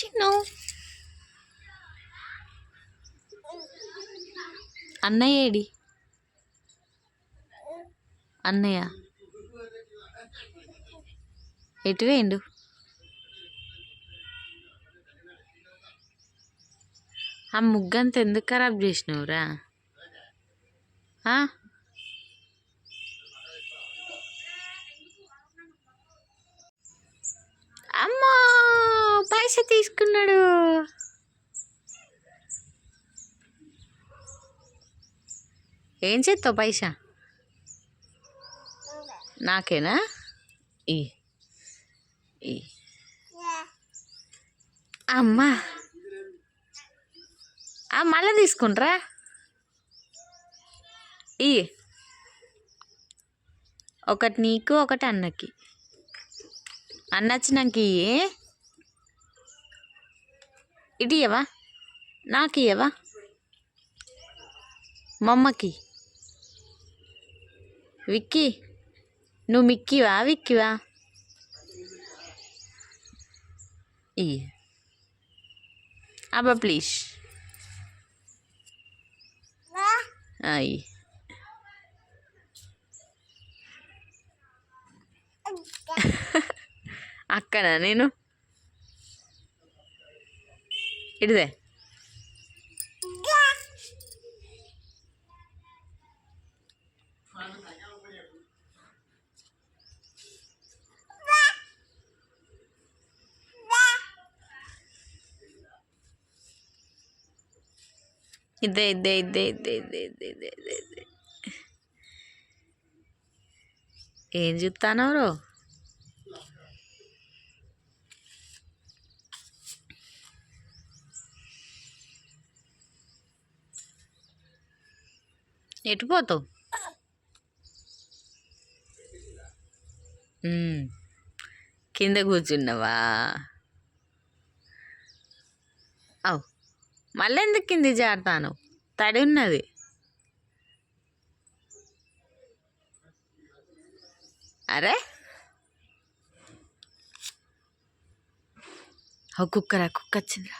చిన్ను అన్నయ్య ఏడి? అన్నయ్య. ఎటు వేయండు? ఆ ముగ్గంత ఎందుకు ఖరాబ్ చేసినావురా? అమ్మా! పైస తీసుకున్నాడు. ఏం చేస్తావు పైసా? నాకేనా? ఈ ఈ. అమ్మా. ఆ, మళ్ళీ తీసుకుంట్రా. ఈ. ఒకటి నీకు ఒకటి అన్నకి. అన్న వచ్చినాక ఇటు నాకు ఇయ్యవా మమ్మకి. విక్కీ నువ్వు మిక్కివా విక్కివా? ఇయ్యి. అబ్బా ప్లీజ్. అయ్యి అక్కనా నేను? ఇటుదే ఇదే ఇదే ఇదే ఇదే ఇదే ఇదే ఇదే ఇదే ఇదే ఏం చెప్తానవరు ఎటు పోతావు? కింద కూర్చున్నావా? అవు మళ్ళీ ఎందుకు కింద జారుతాను తడి ఉన్నది. అరే! కుక్కరా కుక్క వచ్చిందిరా